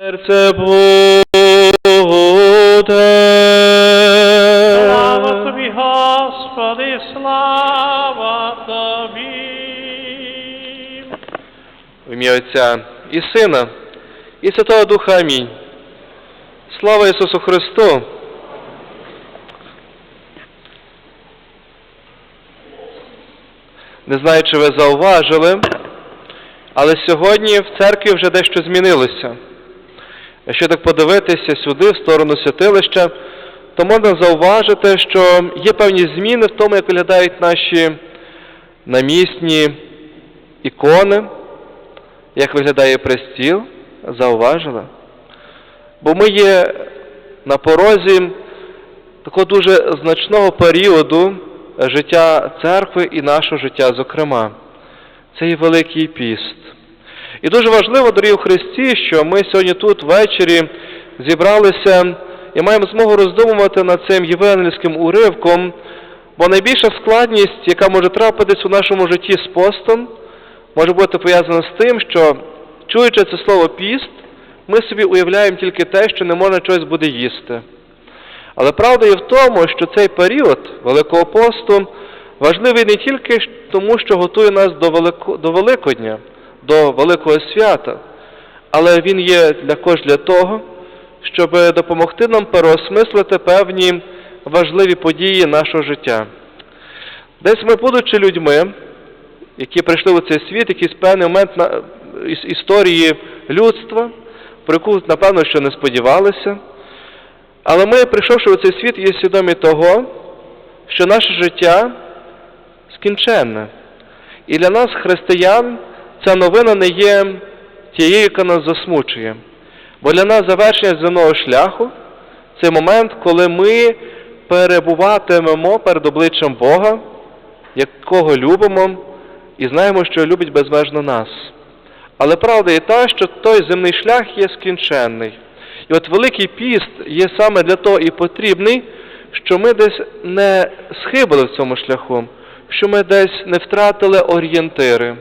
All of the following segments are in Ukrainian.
Серце буде. Слава тобі, Господи, слава тобі. В ім'я Отця і Сина, і Святого Духа Амінь. Слава Ісусу Христу! Не знаю, чи ви зауважили, але сьогодні в церкві вже дещо змінилося. Якщо так подивитися сюди, в сторону святилища, то можна зауважити, що є певні зміни в тому, як виглядають наші намісні ікони, як виглядає престіл, зауважили. Бо ми є на порозі такого дуже значного періоду життя церкви і нашого життя, зокрема. Це є Великий піст. І дуже важливо, дорогі у Христі, що ми сьогодні тут ввечері зібралися і маємо змогу роздумувати над цим євангельським уривком, бо найбільша складність, яка може трапитись у нашому житті з постом, може бути пов'язана з тим, що, чуючи це слово піст, ми собі уявляємо тільки те, що не можна щось буде їсти. Але правда є в тому, що цей період Великого посту важливий не тільки тому, що готує нас до Великодня, до Великого свята, але він є також для того, щоб допомогти нам переосмислити певні важливі події нашого життя. Десь ми, будучи людьми, які прийшли у цей світ, якийсь певний момент іс- історії людства, про яку, напевно, що не сподівалися. Але ми, прийшовши у цей світ, є свідомі того, що наше життя скінченне. І для нас, християн, ця новина не є тією, яка нас засмучує. Бо для нас завершення земного шляху це момент, коли ми перебуватимемо перед обличчям Бога, якого любимо, і знаємо, що любить безмежно нас. Але правда є та, що той земний шлях є скінченний. І от Великий піст є саме для того і потрібний, що ми десь не схибили в цьому шляху, що ми десь не втратили орієнтири.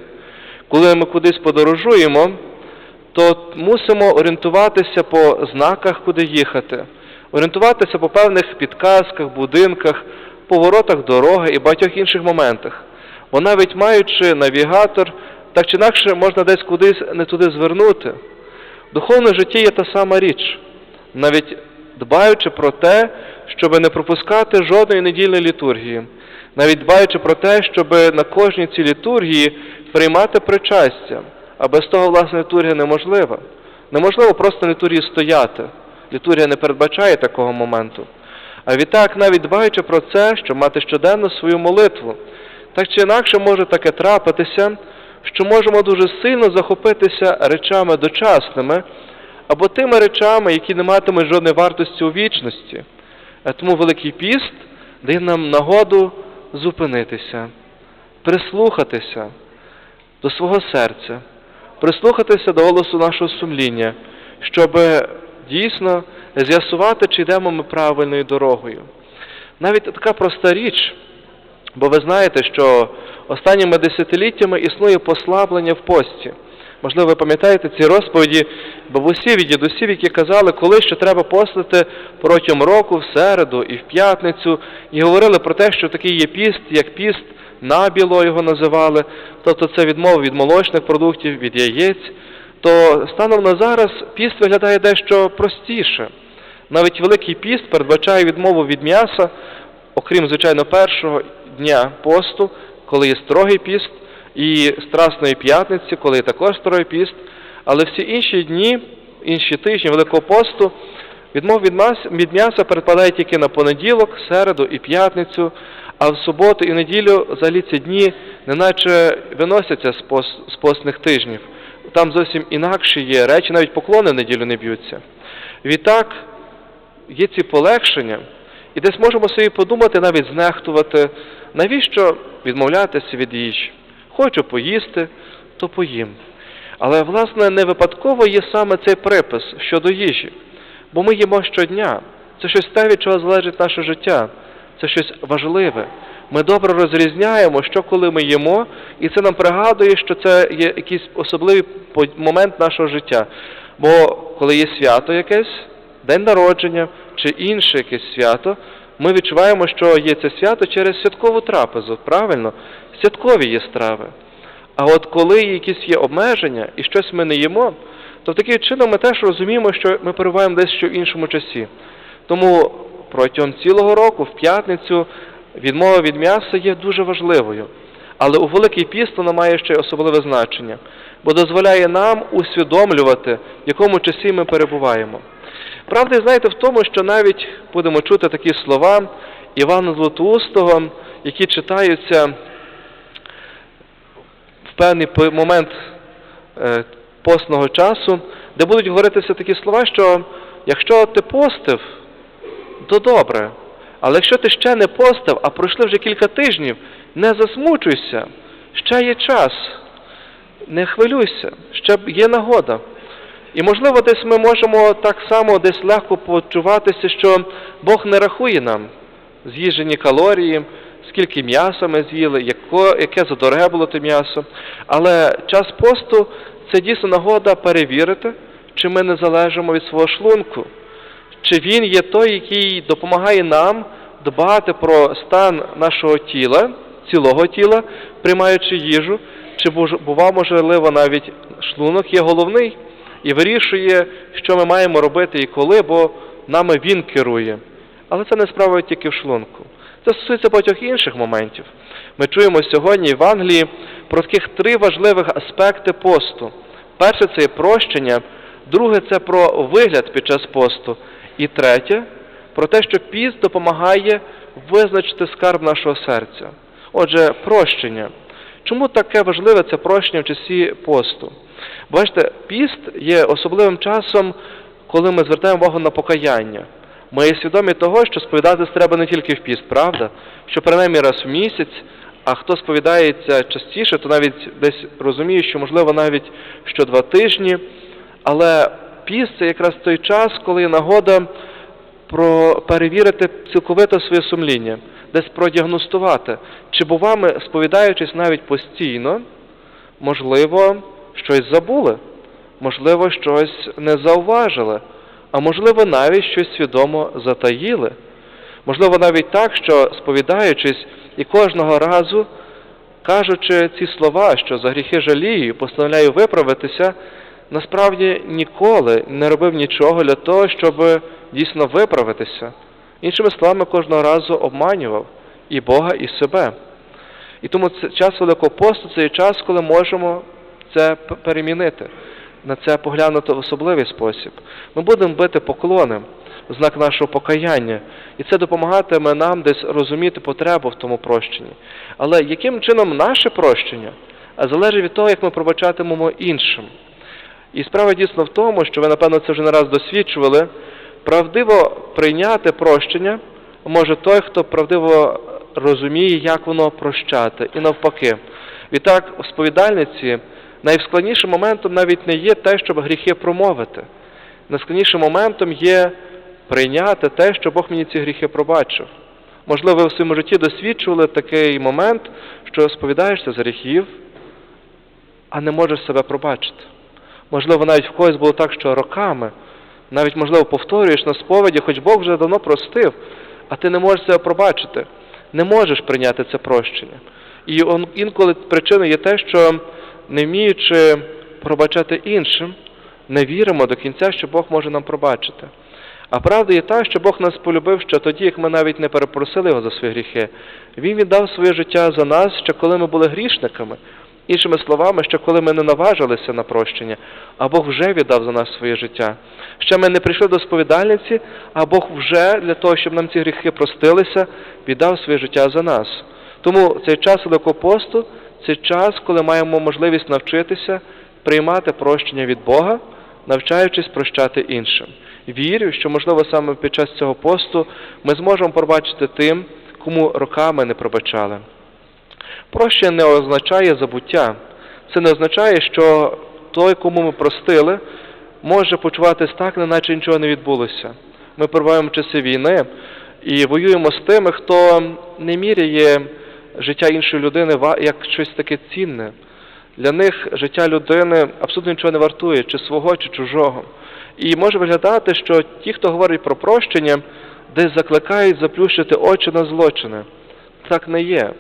Коли ми кудись подорожуємо, то мусимо орієнтуватися по знаках, куди їхати, орієнтуватися по певних підказках, будинках, поворотах дороги і багатьох інших моментах. Бо навіть маючи навігатор, так чи інакше можна десь кудись не туди звернути. В духовному житті є та сама річ, навіть дбаючи про те, щоб не пропускати жодної недільної літургії, навіть дбаючи про те, щоб на кожній цій літургії приймати причастя, а без того, власне, літургія неможлива. Неможливо просто на літургії стояти. Літургія не передбачає такого моменту. А відтак, навіть дбаючи про це, щоб мати щоденно свою молитву, так чи інакше може таке трапитися, що можемо дуже сильно захопитися речами дочасними або тими речами, які не матимуть жодної вартості у вічності. Тому Великий піст дає нам нагоду зупинитися, прислухатися до свого серця, прислухатися до голосу нашого сумління, щоб дійсно з'ясувати, чи йдемо ми правильною дорогою. Навіть така проста річ, бо ви знаєте, що останніми десятиліттями існує послаблення в пості. Можливо, ви пам'ятаєте ці розповіді бабусів і дідусів, які казали, коли що треба постити протягом року в середу і в п'ятницю, і говорили про те, що такий є піст, як піст набіло його називали, тобто це відмова від молочних продуктів, від яєць, то станом на зараз піст виглядає дещо простіше. Навіть Великий піст передбачає відмову від м'яса, окрім, звичайно, першого дня посту, коли є строгий піст, і Страсної п'ятниці, коли є також строгий піст, але всі інші дні, інші тижні Великого посту, відмов від м'яса, передпадає тільки на понеділок, середу і п'ятницю, а в суботу і неділю взагалі ці дні неначе виносяться з, пос, з постних тижнів. Там зовсім інакші є речі, навіть поклони в неділю не б'ються. Відтак є ці полегшення, і десь можемо собі подумати, навіть знехтувати, навіщо відмовлятися від їжі. Хочу поїсти, то поїм. Але, власне, не випадково є саме цей припис щодо їжі. Бо ми їмо щодня. Це щось те, від чого залежить наше життя. Це щось важливе. Ми добре розрізняємо, що коли ми їмо, і це нам пригадує, що це є якийсь особливий момент нашого життя. Бо коли є свято якесь, день народження чи інше якесь свято, ми відчуваємо, що є це свято через святкову трапезу, правильно? Святкові є страви. А от коли якісь є обмеження і щось ми не їмо, то таким чином ми теж розуміємо, що ми перебуваємо десь ще в іншому часі. Тому протягом цілого року, в п'ятницю, відмова від м'яса є дуже важливою. Але у Великий піст вона має ще й особливе значення, бо дозволяє нам усвідомлювати, в якому часі ми перебуваємо. Правда, знаєте, в тому, що навіть будемо чути такі слова Івана Златоустого, які читаються в певний момент е, постного часу, де будуть говоритися такі слова, що якщо ти постив, то добре. Але якщо ти ще не постив, а пройшли вже кілька тижнів, не засмучуйся, ще є час, не хвилюйся, ще є нагода. І можливо, десь ми можемо так само десь легко почуватися, що Бог не рахує нам з'їжджені калорії, скільки м'яса ми з'їли, яко, яке задороге було те м'ясо. Але час посту це дійсно нагода перевірити, чи ми не залежимо від свого шлунку, чи він є той, який допомагає нам дбати про стан нашого тіла, цілого тіла, приймаючи їжу, чи бува, можливо, навіть шлунок є головний і вирішує, що ми маємо робити і коли, бо нами він керує. Але це не справа тільки в шлунку. Це стосується багатьох інших моментів. Ми чуємо сьогодні в Англії про таких три важливих аспекти посту. Перше це є прощення, друге це про вигляд під час посту, і третє про те, що піст допомагає визначити скарб нашого серця. Отже, прощення. Чому таке важливе це прощення в часі посту? Бачите, піст є особливим часом, коли ми звертаємо увагу на покаяння. Ми є свідомі того, що сповідатись треба не тільки в піст, правда? Що принаймні раз в місяць, а хто сповідається частіше, то навіть десь розуміє, що можливо навіть що два тижні. Але піст це якраз той час, коли є нагода про перевірити цілковито своє сумління, десь продіагностувати, чи бува ми, сповідаючись навіть постійно, можливо, щось забули, можливо, щось не зауважили, а можливо, навіть щось свідомо затаїли. Можливо, навіть так, що сповідаючись і кожного разу, кажучи ці слова, що за гріхи жалію, постановляю виправитися, насправді ніколи не робив нічого для того, щоб дійсно виправитися. Іншими словами, кожного разу обманював і Бога, і себе. І тому це час Великого посту це є час, коли можемо це перемінити, на це поглянути в особливий спосіб. Ми будемо бити поклони в знак нашого покаяння, і це допомагатиме нам десь розуміти потребу в тому прощенні. Але яким чином наше прощення залежить від того, як ми пробачатимемо іншим. І справа дійсно в тому, що ви, напевно, це вже не раз досвідчували, правдиво прийняти прощення може той, хто правдиво розуміє, як воно прощати, і навпаки. Відтак, у сповідальниці найскладнішим моментом навіть не є те, щоб гріхи промовити. Найскладнішим моментом є прийняти те, що Бог мені ці гріхи пробачив. Можливо, ви в своєму житті досвідчували такий момент, що сповідаєшся з гріхів, а не можеш себе пробачити. Можливо, навіть в когось було так, що роками, навіть, можливо, повторюєш на сповіді, хоч Бог вже давно простив, а ти не можеш себе пробачити, не можеш прийняти це прощення. І інколи причиною є те, що не вміючи пробачати іншим, не віримо до кінця, що Бог може нам пробачити. А правда є та, що Бог нас полюбив ще тоді, як ми навіть не перепросили Його за свої гріхи. Він віддав своє життя за нас, ще коли ми були грішниками. Іншими словами, ще коли ми не наважилися на прощення, а Бог вже віддав за нас своє життя. Ще ми не прийшли до сповідальниці, а Бог вже для того, щоб нам ці гріхи простилися, віддав своє життя за нас. Тому цей час Великого посту це час, коли маємо можливість навчитися приймати прощення від Бога, навчаючись прощати іншим. Вірю, що, можливо, саме під час цього посту ми зможемо пробачити тим, кому роками не пробачали. Прощення не означає забуття. Це не означає, що той, кому ми простили, може почуватись так, неначе нічого не відбулося. Ми перебуваємо часи війни і воюємо з тими, хто не міряє життя іншої людини як щось таке цінне, Для них життя людини абсолютно нічого не вартує, чи свого, чи чужого. І може виглядати, що ті, хто говорить про прощення, десь закликають заплющити очі на злочини. Так не є.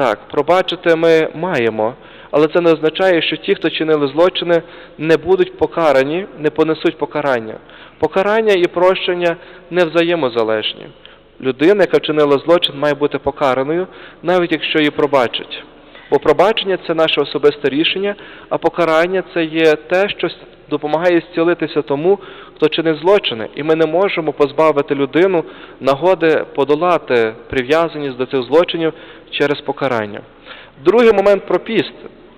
Так, пробачити ми маємо, але це не означає, що ті, хто чинили злочини, не будуть покарані, не понесуть покарання. Покарання і прощення не взаємозалежні. Людина, яка вчинила злочин, має бути покараною, навіть якщо її пробачать. Бо пробачення це наше особисте рішення, а покарання це є те, що допомагає зцілитися тому, хто чинить злочини. І ми не можемо позбавити людину нагоди подолати прив'язаність до цих злочинів через покарання. Другий момент про піст.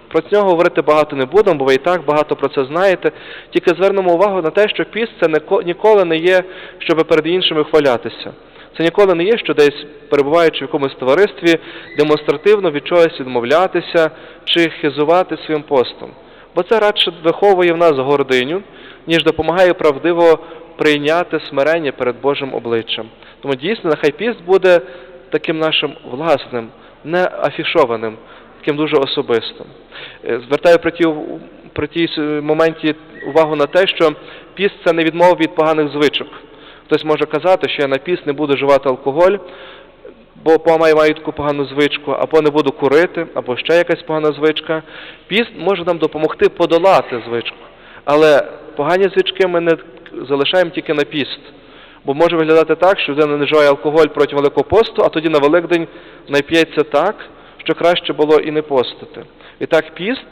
Про нього говорити багато не будемо, бо ви і так багато про це знаєте. Тільки звернемо увагу на те, що піст це ніколи не є, щоб перед іншими хвалятися. Це ніколи не є, що десь перебуваючи в якомусь товаристві, демонстративно від чогось відмовлятися чи хизувати своїм постом. Бо це радше виховує в нас гординю, ніж допомагає правдиво прийняти смирення перед Божим обличчям. Тому дійсно, нехай піст буде таким нашим власним, не афішованим, таким дуже особистим. Е, Звертаю при тій, при тій моменті увагу на те, що піст це не відмова від поганих звичок. Хтось може казати, що я на піст не буду вживати алкоголь, бо маю, маю таку погану звичку, або не буду курити, або ще якась погана звичка. Піст може нам допомогти подолати звичку. Але погані звички ми не залишаємо тільки на піст. Бо може виглядати так, що людина не вживає алкоголь протягом Великого посту, а тоді на Великдень нап'ється так, що краще було і не постити. І так піст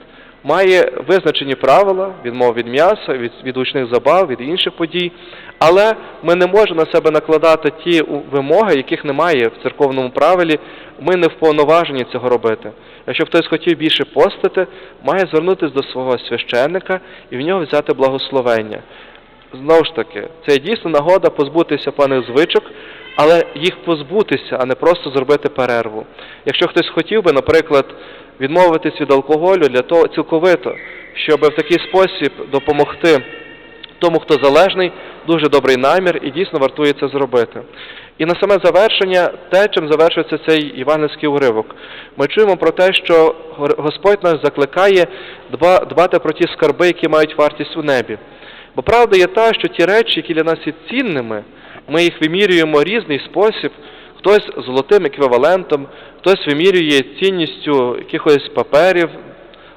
має визначені правила, відмов від м'яса, від, від гучних забав, від інших подій, але ми не можемо на себе накладати ті вимоги, яких немає в церковному правилі, ми не вповноважені цього робити. Якщо хтось хотів більше постити, має звернутися до свого священника і в нього взяти благословення. Знову ж таки, це дійсно нагода позбутися паних звичок, але їх позбутися, а не просто зробити перерву. Якщо хтось хотів би, наприклад, відмовитись від алкоголю для того цілковито, щоб в такий спосіб допомогти тому, хто залежний, дуже добрий намір і дійсно вартує це зробити. І на саме завершення, те, чим завершується цей івангельський уривок, ми чуємо про те, що Господь нас закликає дбати про ті скарби, які мають вартість у небі. Бо правда є та, що ті речі, які для нас є цінними, ми їх вимірюємо в різний спосіб, хтось золотим еквівалентом, хтось вимірює цінністю якихось паперів,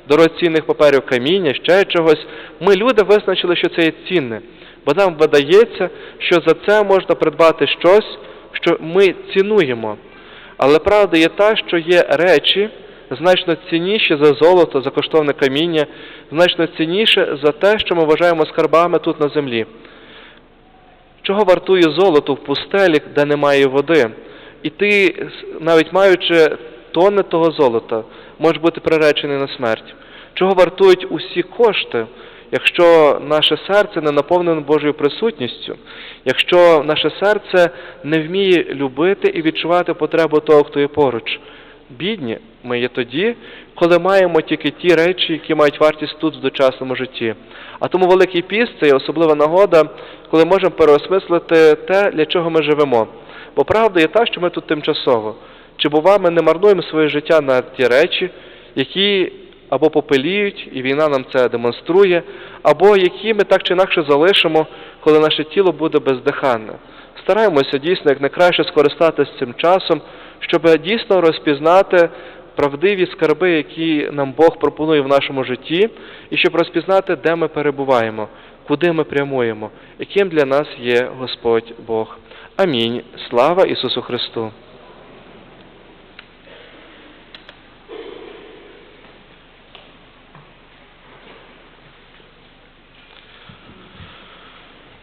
дорогоцінних паперів, каміння, ще чогось. Ми, люди, визначили, що це є цінне, бо нам видається, що за це можна придбати щось, що ми цінуємо. Але правда є та, що є речі, значно цінніші за золото, за коштовне каміння, значно цінніше за те, що ми вважаємо скарбами тут на землі. Чого вартує золото в пустелі, де немає води? І ти, навіть маючи тонни того золота, можеш бути приречений на смерть. Чого вартують усі кошти, якщо наше серце не наповнене Божою присутністю, якщо наше серце не вміє любити і відчувати потребу того, хто є поруч? Бідні ми є тоді, коли маємо тільки ті речі, які мають вартість тут в дочасному житті. А тому Великий Піст це особлива нагода, коли можемо переосмислити те, для чого ми живемо. Бо правда є та, що ми тут тимчасово. Чи бува ми не марнуємо своє життя на ті речі, які або попеліють, і війна нам це демонструє, або які ми так чи інакше залишимо, коли наше тіло буде бездиханне. Стараємося дійсно як найкраще скористатися цим часом, щоб дійсно розпізнати правдиві скарби, які нам Бог пропонує в нашому житті, і щоб розпізнати, де ми перебуваємо, куди ми прямуємо, яким для нас є Господь Бог. Амінь. Слава Ісусу Христу!